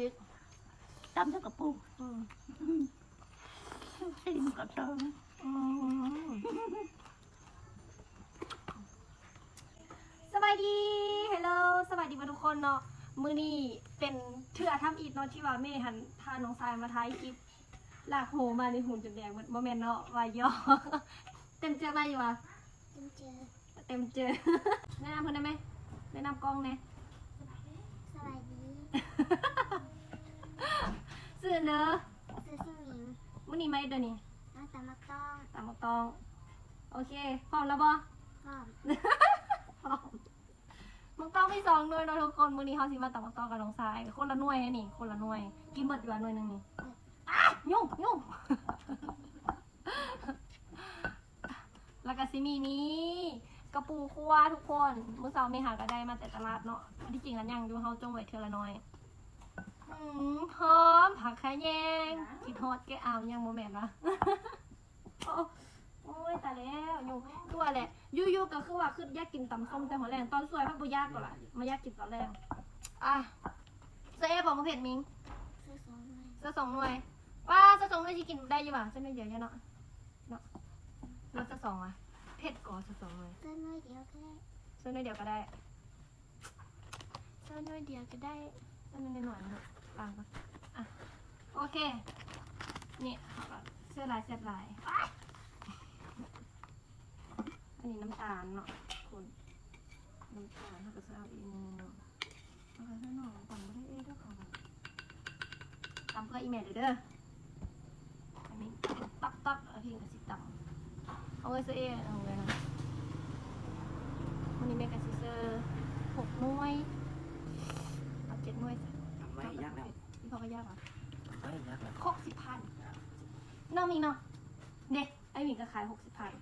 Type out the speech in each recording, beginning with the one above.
ริกตำเท่ากับปูอืมซิมกับเติมอืมสบายดีฮัลโหลสบายดีมาทุกคนเนาะมื้อนี้เป็นเทื่อทำอีกเนาะที่ว่าแม่หันพาน้องทรายมาถ่ายคลิปลากโหมาในหุ่นจนแดงหมดบ่แม่นเนาะวายอเต็มเจอมาอยู่วะเป็นเจอ เต็มเจอแนะนำเพิ่นได้ไหมแนะนำกล้องแหน่ สวัสดี ซื่อเด้อซื้อซิ่งหญิงมื้อนี้ไหมเด้อนี่น้องตามมาต้องตามมาตอง โอเค พร้อมแล้วบ่ พร้อมพร้อมมังต้องมีสองหน่วยเนาะทุกคนมื้อนี้เฮาสิมาตามมังต้องกับน้องทราย คนละหน่วยนะนี่ คนละหน่วย กินเบิดอยู่ละหน่วยหนึงนี่อ้ายุ่งยุ่งแล้วก็สิมีนี้กระปูคั่วทุกคนมื้อเช้าไม่หาก็ได้มาแต่ตลาดเนาะที่จริงอันยังอยู่เฮาจงไว้เทื่อละหน่อย อืมพร้อมผักขะแยงกินฮอดแกเอายังบ่แม่นวะโอ้โอ้ยตายแล้วอยู่ตัวแหละอยู่ๆก็คือว่าคืออยากกินตำส้มแต่หัวแรงตอนสวยพักบุยากก่อนละมาอยากกินตอนแรกอะเซฟบอกมาเผ็ดมิงซื้อสองหน่วยเสื้อสองหน่วยว้าเสื้อสองหน่วยจะกินได้อยังป่ะเส้นหน่วยเดียวเนี่ยเนาะเนาะรสเสื้อสองอะเผ็ดก่อนเสื้อสองหน่วยซื้อหน่วยเดียวก็ได้เสื้อหน่วยเดียวก็ได้เสื้อหน่วยเดียวก็ได้เสื้อหน่วยหน่อยๆเนาะ ปากอะโอเค นี่เอาก่อนเสื้อลายเสื้อลายอ้ายอันนี้น้ำตาลเนาะคุณน้ำตาลถ้าเกิดจะเอาอีกนึงเนาะเอาไปข้างนอกปั่นไม่ได้เองด้วยค่ะตำเพื่ออีเมลเด้ออันนี้ตักตักเอาพิงกับสิตำเอาไว้ซื้อเองเอาไว้นะวันนี้แม่กับซิเซอร์หกหน่วยเอาเจ็ดหน่วยจ้ะ ทำไว้ยากแล้ว พี่พอก็ยากเหรอ ทำไว้ยากแล้ว หกสิบพัน องมีเนาะเด็กไอหมีก็ขายหกสิบพัน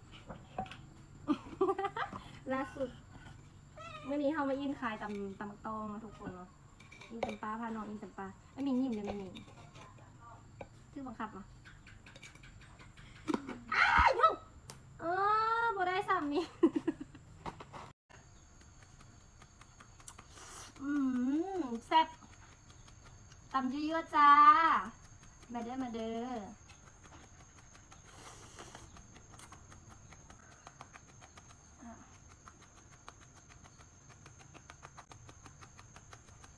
ล่าสุดเมื่อนี้เขามายินขายตำตำตองนะทุกคนเนาะยินตำปลาพาน้องยินตำปลาไอหมียิ้มยังไงนี่ชื่อบังคับเหรออ้าวยุ่งเออบ่ได้ซ้ำนี่อืมแซ่บตำเยอะๆจ้ามาเด้อมาเด้ออะ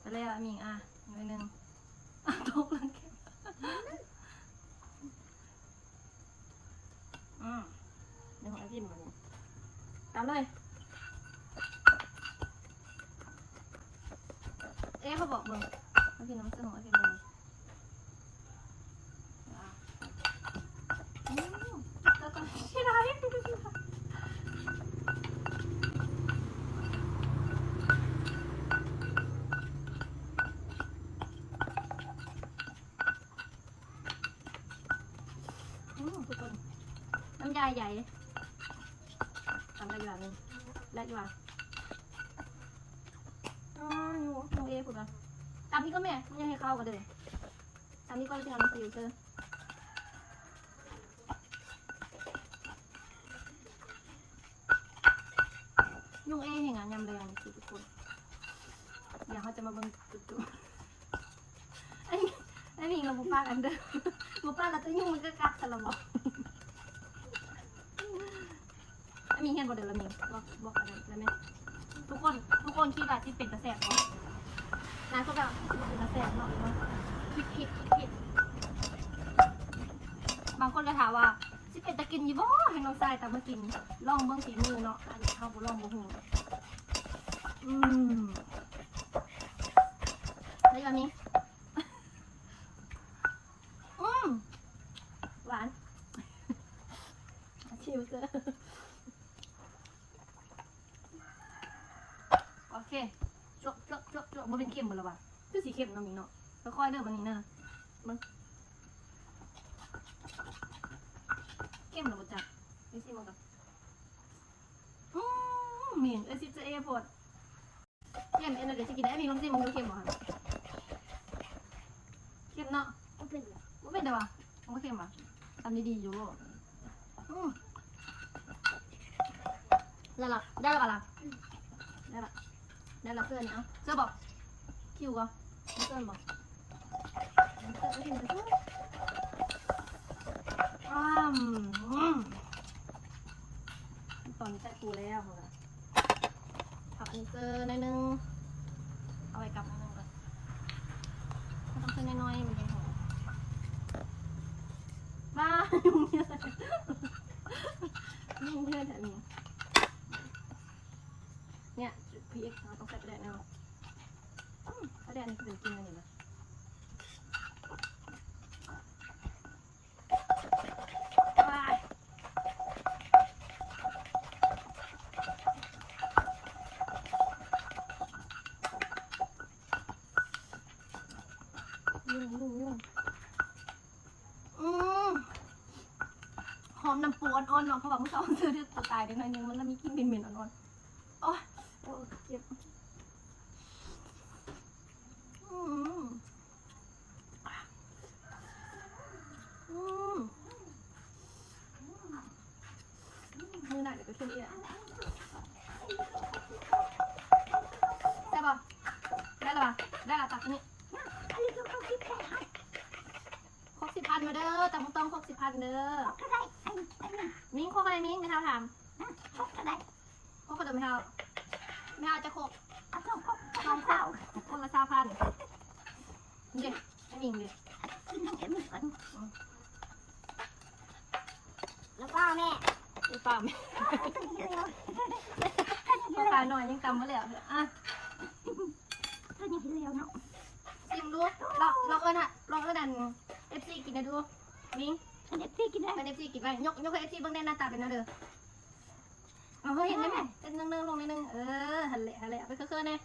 ไป เลยอะมิงอะหน่อยหนึ่งอะตกลังเก็บอืมเดี๋ยวของไอพิมพ์มาเลยตามเลย เอ๊ะเขาบอกมึง ใหญ่ทำอะได้อยู่แบบนึงได้อยู่อะอ๋อหนูหนูเอฝึกอะตามนี้ก็แม่ไม่ยังให้เข้ากันเลยตามนี้ก็เลยเป็นอะไรอยู่เจอยุงเอเห็นงานยำแดงคือทุกคนเดี๋ยวเขาจะมาเบิ่งจุดๆไอ้นี่ไอ้นี่เราบุป้ากันเด้อบุป้าแล้วตัวยุงมันก็กัดสลับบอกไอ้ มีเห็นบ่เดี๋ยวเรามีบอกบอกอะไรล้วไทุกคนทุกคนคิดว่าที่เป็นกระแสเนาะนายก็แบบเป็นกระแสเนาะเนาะผิดผิดผิดผิดบางคนก็ถามว่าสิเป็นตะกินยี่บ่ให้น้องทรายตามากินลองเบิ่งฝีมือเนาะอันนี้เข้าบ่ลองบ่ฮู้อืมได้แบบนี้อืมหวานชิ เจอโอเคจวกจวกจวกจวกมันเป็นเค็มหมดแล้วว่ะคือสีเค็มเนาะมิงเนาะค่อยๆเด้อบันนี้นะมึงเค็มหรือบ่จ๊ะนี่สิมึงกับอืมหมิ่นเอซิเจเอพดเค็มเอ็นเดี๋ยวจะกินได้มีลองซิมึงดูเค็มบ่คะเค็มเนาะก็เป็นบ่เป็นเด้อวะมันก็เค็มว่ะทำดีๆอยู่โลดอืมได้ละได้ละล่ะได้ละ ได้ละเสื้อนี่เอาเสื้อบอกคิวก็เสื้อบอกอ้ามอืมตอนนี้ใส่ปูแล้วเขาละผักอันนี้เจอในอยนึง เอาไว้กลับนิดนึงก่อนต้องเจอน้อยๆมันจะหอมบ้ายุ่งเยอะยุ่งเยอะแบบนี้เนี่ยจุดพริกเราต้องใส่ประเด็นเอา อืมประเด็นนี่คือกินอะไรนะไปยุ่งยุ่งยุ่งอืมหอมน้ำปูอ่อนๆเนาะเพราะว่าเมื่อเช้าซื้อที่ตัวตายได้หน่อยนึงมันแล้วมีกลิ่นเหม็นๆอ่อนๆโอ้ยโอ้ยเจ็บอืมอืม มือหนักเดี๋ยว ไปขึ้นอีกอะได้ปะได้ละปะได้ละตักนี่ห้ครบสิบพันมาเด้อแต่ต้องครบสิบพันเด้อก็ได้อมิ้งครบอะไรมิ้งไม่เท่าถามเขาก็ได้ครบก็เดิมไม่เท่าไม่เท่าจะครบเอาต้องเขาต้องเขาคนละสามพันเด็กม่มิงเด็กกินทั้งเอ็มก่อน แล้วก็แม่ อีปามต้องเยอะพอขายหน่อยยังจำไม่แล้วอะตัวนี้เร็วเนาะชิมดูลองลองเอิญฮะลองเอิญดันเอฟซีกินได้ดูมิ้งอันนี้พี่กินได้เป็นเอฟซีกินไปยกยกให้เอฟซีเบิ่งได้หน้าตาเป็นแนวเด้อเอาเฮ้ยเห็นไหมเป็นนึงๆลงนิดนึงเออหันเละหันเละไปเครื่องๆเนี่ย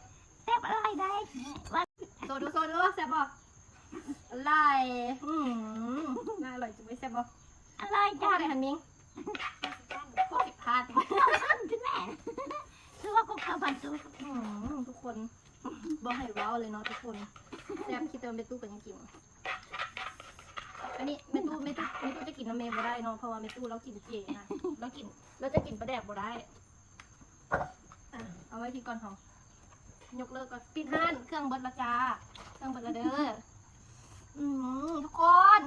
แซ่บอะไรได้ว่าโซดูโซดูแซ่บบ่อะไรอืมน่าอร่อยจังเลยแซ่บบ่อะไรจ้าจ้าได้หันมิง พวกสิบพันถึงแม่คือว่าก็เข้าบ้านตัวอืมทุกคนบ่ให้เว้าเลยเนาะทุกคนแซ่บคิดแต่ว่าเมตู้กันยังกินอันนี้เมตู้เมตู้เมตู้จะกินน้ำเมย์บ่ได้เนาะเพราะว่าเมตู้เรากินเจนะเรากินเราจะกินปลาแดกบ่ได้อะเอาไว้ที่ก่อนของยกเลิกก่อนปิดห้านเครื่องเบิดและจ้าเครื่องเบิดและเด้ออืมทุกคน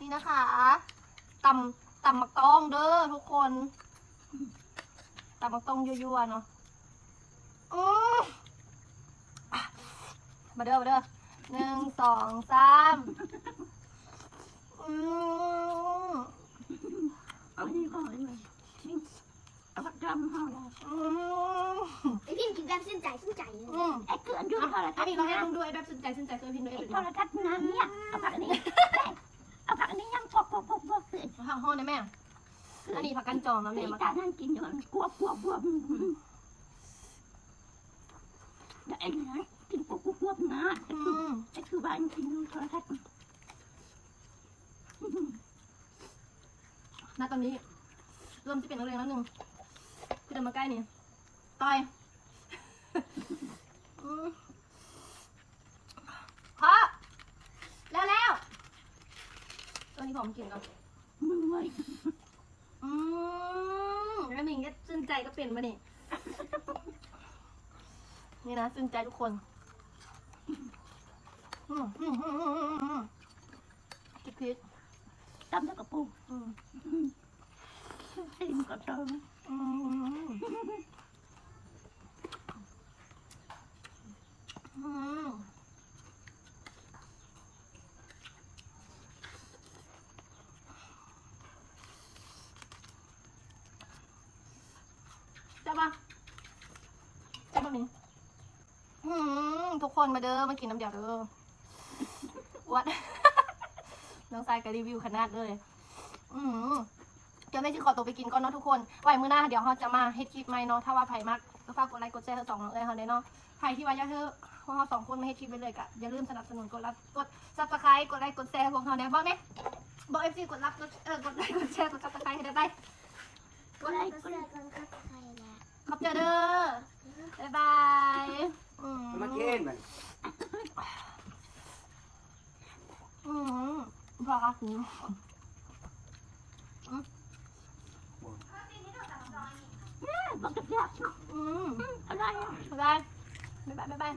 นี่นะคะตำ ตำมักต้องเด้อทุกคนตำมักต้องยั่วๆเนาะอืมอะมาเด้อมาเด้อหนึ่งสองสามอืมเอาอันนี้ก่อนเลยเอาผักดำห่อเลยอืมไอพี่กินแบบสิ้นใจสิ้นใจเลยอืมไอ้เกลือนดูโทรไอ้ทัศน์พี่เราให้ลุงด้วยแบบสนใจสนใจเคยพิมพ์ด้วยไอ้ไอ้โทเป็นรทัศน์น้ำเนี่ อันนี้ผักกันจองนะเกลืแม่อมาตานั่งกินอยู่กลัวกลัวกลัวแต่ไอ้นี่กินกลัวกลัวกลัวนะอืมไอ้คือบ้านกินดูโทรทัศน์ณตอนนี้เริ่มจะเป็นนักเรียนแล้วหนึ่งที่เดินมาใกล้นี่ต่อยอืมพอแล้วแล้วตัวนี้ผมกินก่อนมือไว้อืมแล้วมิง ก็ซึ้นใจก็เป็นมานี่นี่นะซึ้นใจทุกคนอืมอืมอืมอืมอืมอืมพริกพริกตำแล้วก็ปูอืมซิมก็เติมอืม อืมจะปะจะปะมิงทุกคนมาเด้อมากินน้ำเดียวเด้อวัดน้องทรายก็รีวิวขนาดเลย อืมเดี๋ยวแม่จะขอตัวไปกินก่อนเนาะทุกคน ไว้มื้อหน้าเดี๋ยวเราจะมาเฮ็ดคลิปใหม่เนาะ ถ้าว่าไผ่มากก็ฝากกดไลค์กดแชร์ทั้งสองน้องเอ้ยเขาได้เนาะไผ่ที่ว่าอยากให้พวกเราสองคนมาเฮ็ดคลิปไปเลยกะอย่าลืมสนับสนุนกดรับกดซับสไครต์กดไลค์กดแชร์พวกเขาเนี่ยบอกเนี่บอกเอฟซีกดรับกดเออกดไลค์กดแชร์กดซับสไครต์ให้ได้ไปก็เลยก็เลยก็เลยใครแหละ ขอบใจเด้อบ๊ายบายอืมมาเคนมันอืมพอค่ะคุณบอกกับยากอืมอะไรบ๊ายบายบ๊ายบายบ๊ายบาย